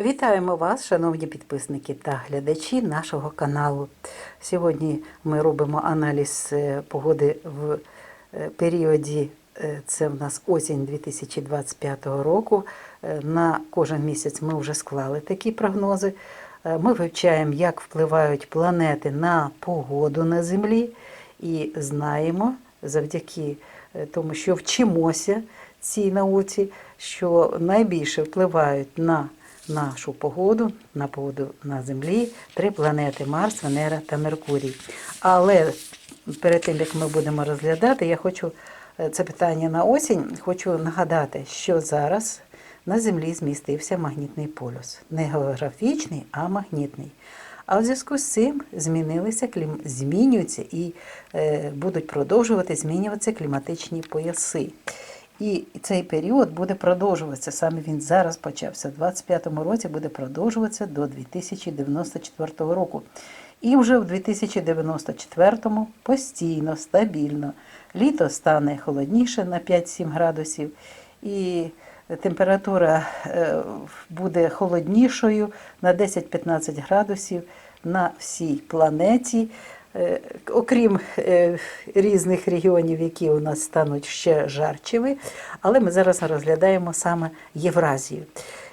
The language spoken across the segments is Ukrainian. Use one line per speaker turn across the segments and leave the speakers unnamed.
Вітаємо вас, шановні підписники та глядачі нашого каналу. Сьогодні ми робимо аналіз е, погоди в е, періоді, е, це в нас осінь 2025 року. На кожен місяць ми вже склали такі прогнози. Ми вивчаємо, як впливають планети на погоду на Землі, і знаємо завдяки тому, що вчимося цій науці, що найбільше впливають на нашу погоду, на погоду на Землі, три планети Марс, Венера та Меркурій. Але перед тим як ми будемо розглядати, я хочу е, це питання на осінь. Хочу нагадати, що зараз на Землі змістився магнітний полюс. Не географічний, а магнітний. А в зв'язку з цим змінилися клім... змінюються і е, будуть продовжувати змінюватися кліматичні пояси. І цей період буде продовжуватися. Саме він зараз почався. У 25-му році буде продовжуватися до 2094 року. І вже в 2094-му постійно, стабільно. Літо стане холодніше на 5-7 градусів. І температура е, буде холоднішою на 10-15 градусів на всій планеті. Е, Окрім е, різних регіонів, які у нас стануть ще жарчими, але ми зараз розглядаємо саме Євразію.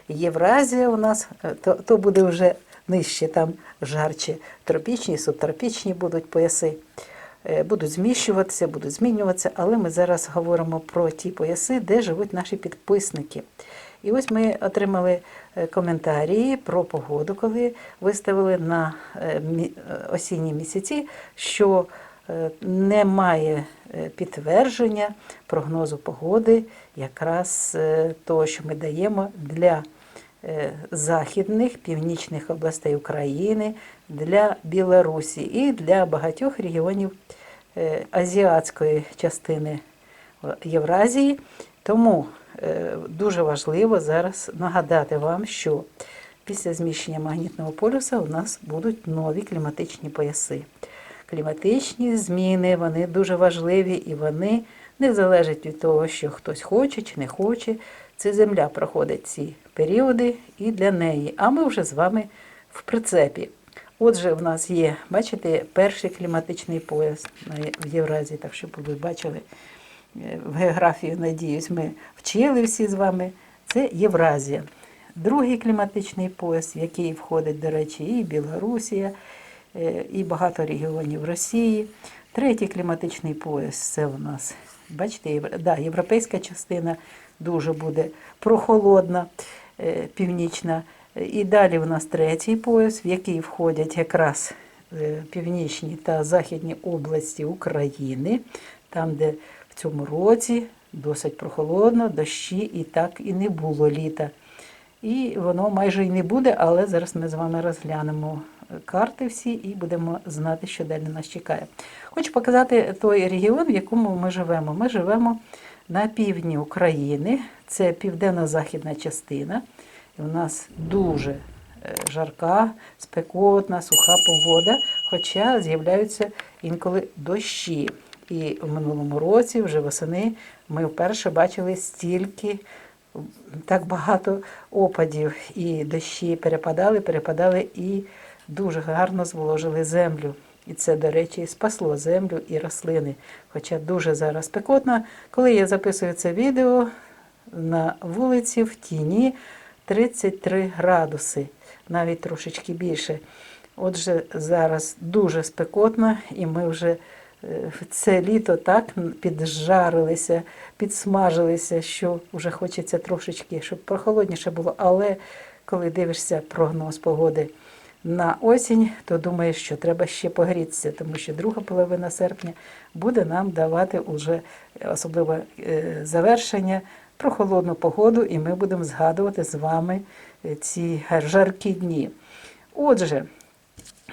Євразія у нас е, то, то буде вже нижче, там жарче тропічні, субтропічні будуть пояси. Будуть зміщуватися, будуть змінюватися, але ми зараз говоримо про ті пояси, де живуть наші підписники. І ось ми отримали е, коментарі про погоду, коли виставили на е, е, осінні місяці, що немає підтвердження прогнозу погоди, якраз того, що ми даємо для західних північних областей України, для Білорусі і для багатьох регіонів азіатської частини Євразії. Тому е, дуже важливо зараз нагадати вам, що після зміщення магнітного полюса у нас будуть нові кліматичні пояси. Кліматичні зміни вони дуже важливі і вони не залежать від того, що хтось хоче чи не хоче. Це земля проходить ці періоди і для неї. А ми вже з вами в прицепі. Отже, в нас є, бачите, перший кліматичний пояс в Євразії, так щоб ви бачили в географію, надіюсь, ми вчили всі з вами. Це Євразія. Другий кліматичний пояс, в який входить, до речі, і Білорусія, е, і багато регіонів Росії. Третій кліматичний пояс це у нас, бачите, да, європейська частина дуже буде прохолодна, е, північна. І далі у нас третій пояс, в який входять якраз е, північні та західні області України, там, де цьому році досить прохолодно, дощі і так і не було літа. І воно майже і не буде, але зараз ми з вами розглянемо карти всі і будемо знати, що далі нас чекає. Хочу показати той регіон, в якому ми живемо. Ми живемо на півдні України, це південно-західна частина. І у нас дуже е, жарка, спекотна, суха погода, хоча з'являються інколи дощі. І в минулому році, вже восени, ми вперше бачили стільки так багато опадів, і дощі перепадали, перепадали і дуже гарно зволожили землю. І це, до речі, спасло землю і рослини. Хоча дуже зараз спекотно. Коли я записую це відео на вулиці в тіні 33 градуси, навіть трошечки більше. Отже, зараз дуже спекотно, і ми вже це літо так піджарилися, підсмажилися, що вже хочеться трошечки, щоб прохолодніше було. Але коли дивишся прогноз погоди на осінь, то думаєш, що треба ще погрітися, тому що друга половина серпня буде нам давати уже особливе е, завершення про холодну погоду, і ми будемо згадувати з вами е, ці жаркі дні. Отже,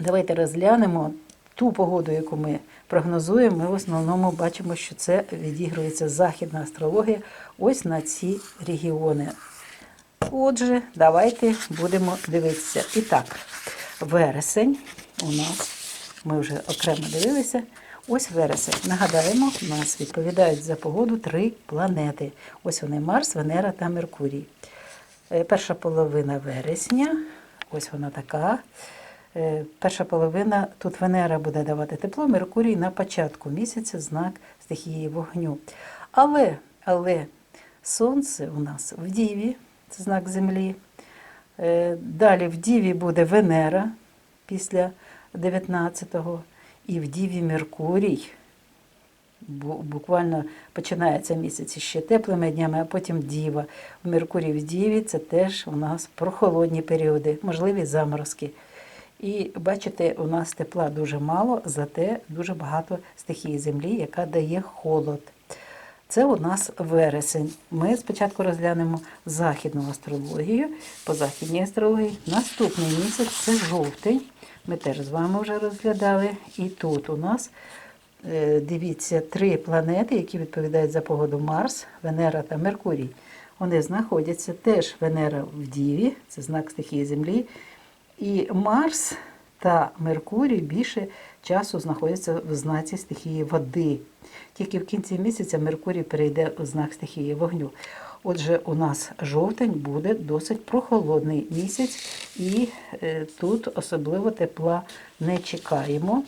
Давайте розглянемо ту погоду, яку ми прогнозуємо. Ми в основному бачимо, що це відігрується західна астрологія ось на ці регіони. Отже, давайте будемо дивитися. І так, вересень у нас, ми вже окремо дивилися. Ось вересень. Нагадаємо, у нас відповідають за погоду три планети. Ось вони Марс, Венера та Меркурій. Е, Перша половина вересня, ось вона така. Е, Перша половина, тут Венера буде давати тепло, Меркурій на початку місяця знак стихії вогню. Але, але Сонце у нас в Діві, це знак Землі. Е, Далі в Діві буде Венера після 19-го, і в Діві Меркурій. Буквально починається місяць ще теплими днями, а потім Діва. В Меркурій в Діві це теж у нас прохолодні періоди, можливі заморозки. І бачите, у нас тепла дуже мало, зате дуже багато стихії землі, яка дає холод. Це у нас вересень. Ми спочатку розглянемо західну астрологію по західній астрології. Наступний місяць це жовтень. Ми теж з вами вже розглядали. І тут у нас е, дивіться три планети, які відповідають за погоду Марс, Венера та Меркурій. Вони знаходяться теж Венера в Діві, це знак стихії Землі. І Марс та Меркурій більше часу знаходяться в знаці стихії води. Тільки в кінці місяця Меркурій перейде у знак стихії вогню. Отже, у нас жовтень буде досить прохолодний місяць, і е, тут особливо тепла не чекаємо.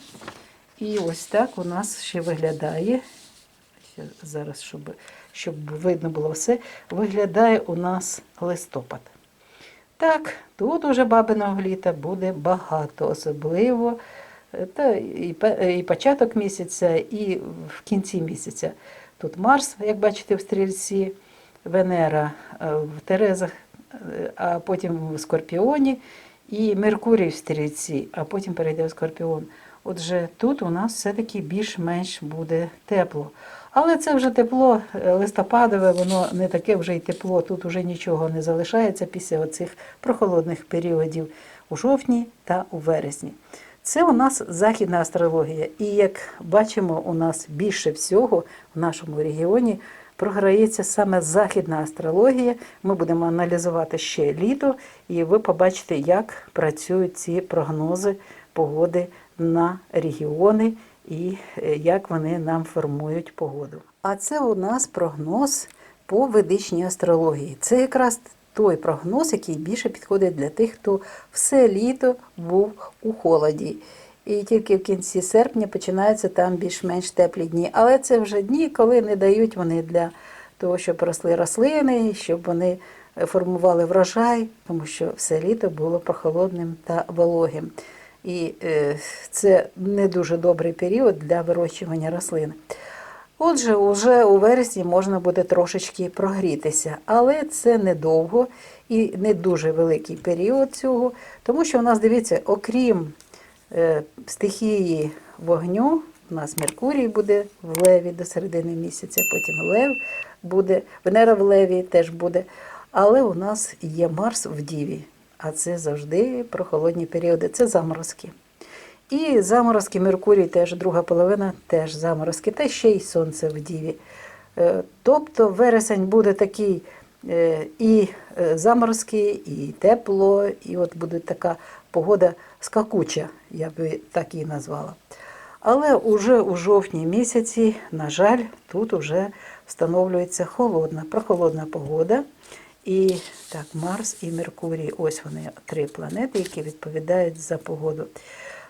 І ось так у нас ще виглядає. Зараз, щоб, щоб видно було все, виглядає у нас листопад. Так, тут уже бабиного літа буде багато, особливо е, та і, і початок місяця, і в кінці місяця. Тут Марс, як бачите, в стрільці, Венера е, в Терезах, е, а потім в Скорпіоні, і Меркурій в стрільці, а потім перейде в Скорпіон. Отже, тут у нас все-таки більш-менш буде тепло. Але це вже тепло е, листопадове, воно не таке вже й тепло. Тут вже нічого не залишається після оцих прохолодних періодів у жовтні та у вересні. Це у нас західна астрологія. І як бачимо, у нас більше всього в нашому регіоні програється саме західна астрологія. Ми будемо аналізувати ще літо, і ви побачите, як працюють ці прогнози погоди на регіони і е, як вони нам формують погоду. А це у нас прогноз по ведичній астрології. Це якраз той прогноз, який більше підходить для тих, хто все літо був у холоді. І тільки в кінці серпня починаються там більш-менш теплі дні. Але це вже дні, коли не дають вони для того, щоб росли рослини, щоб вони формували врожай, тому що все літо було прохолодним та вологим. І е, це не дуже добрий період для вирощування рослин. Отже, уже у вересні можна буде трошечки прогрітися, але це недовго і не дуже великий період цього, тому що у нас, дивіться, окрім е, стихії вогню, у нас Меркурій буде в леві до середини місяця, потім Лев буде, Венера в леві теж буде. Але у нас є Марс в Діві, а це завжди прохолодні періоди, це заморозки. І заморозки Меркурій теж друга половина, теж заморозки, та ще й сонце в Діві. Е, Тобто вересень буде такий е, і е, заморозки, і тепло, і от буде така погода скакуча, я би так її назвала. Але уже у жовтні місяці, на жаль, тут вже встановлюється холодна, прохолодна погода. І так, Марс і Меркурій, ось вони три планети, які відповідають за погоду.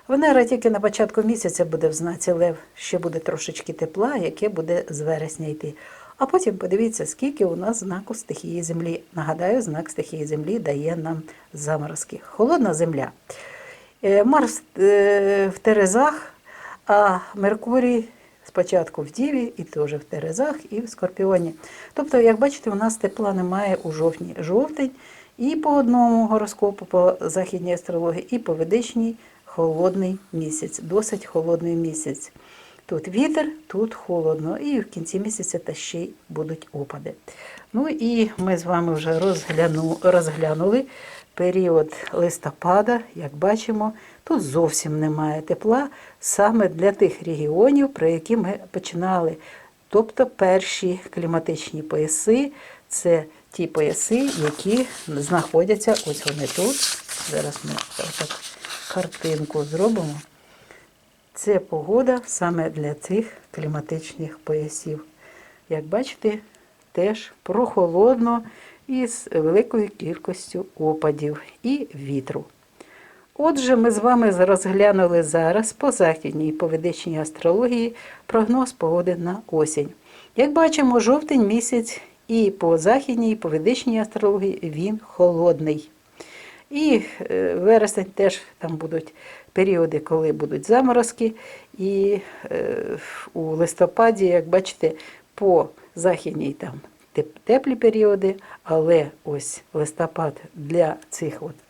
Венера тільки на початку місяця буде в знаці Лев, ще буде трошечки тепла, яке буде з вересня йти. А потім подивіться, скільки у нас знаку стихії Землі. Нагадаю, знак стихії Землі дає нам заморозки. Холодна земля. Е, Марс е, в Терезах, а Меркурій спочатку в Діві, і теж в Терезах, і в Скорпіоні. Тобто, як бачите, у нас тепла немає у жовтні. Жовтень і по одному гороскопу, по західній астрології, і по ведичній холодний місяць, досить холодний місяць. Тут вітер, тут холодно, і в кінці місяця та ще й будуть опади. Ну і ми з вами вже розгляну, розглянули період листопада, як бачимо, тут зовсім немає тепла саме для тих регіонів, про які ми починали. Тобто перші кліматичні пояси це ті пояси, які знаходяться ось вони тут. Зараз ми так картинку зробимо. Це погода саме для цих кліматичних поясів. Як бачите, теж прохолодно, із великою кількістю опадів і вітру. Отже, ми з вами розглянули зараз по західній по ведичній астрології прогноз погоди на осінь. Як бачимо, жовтень місяць і по західній, і по астрології він холодний. І е, вересень теж там будуть періоди, коли будуть заморозки. І е, у листопаді, як бачите, по західній там теплі періоди, але ось листопад для цих от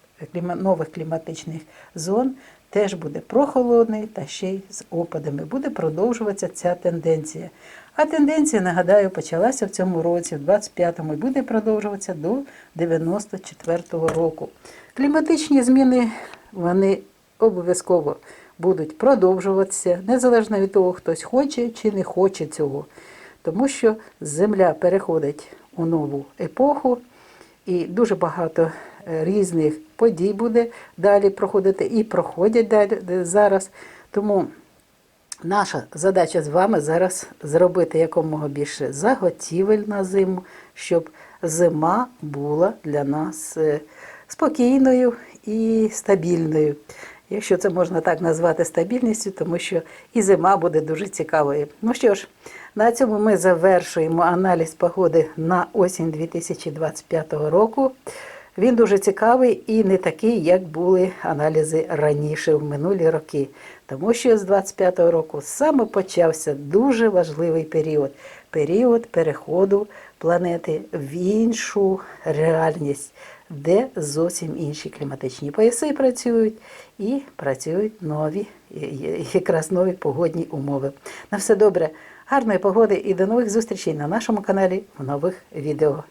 нових кліматичних зон теж буде прохолодний та ще й з опадами. Буде продовжуватися ця тенденція. А тенденція, нагадаю, почалася в цьому році, в 25-му, і буде продовжуватися до 94-го року. Кліматичні зміни вони обов'язково будуть продовжуватися, незалежно від того, хтось хоче чи не хоче цього. Тому що Земля переходить у нову епоху, і дуже багато різних подій буде далі проходити і проходять далі зараз. Тому Наша задача з вами зараз зробити якомога більше заготівель на зиму, щоб зима була для нас е, спокійною і стабільною. Якщо це можна так назвати стабільністю, тому що і зима буде дуже цікавою. Ну що ж, на цьому ми завершуємо аналіз погоди на осінь 2025 року. Він дуже цікавий і не такий, як були аналізи раніше в минулі роки. Тому що з 25-го року саме почався дуже важливий період період переходу планети в іншу реальність, де зовсім інші кліматичні пояси працюють і працюють нові, якраз нові погодні умови. На все добре, гарної погоди і до нових зустрічей на нашому каналі в нових відео.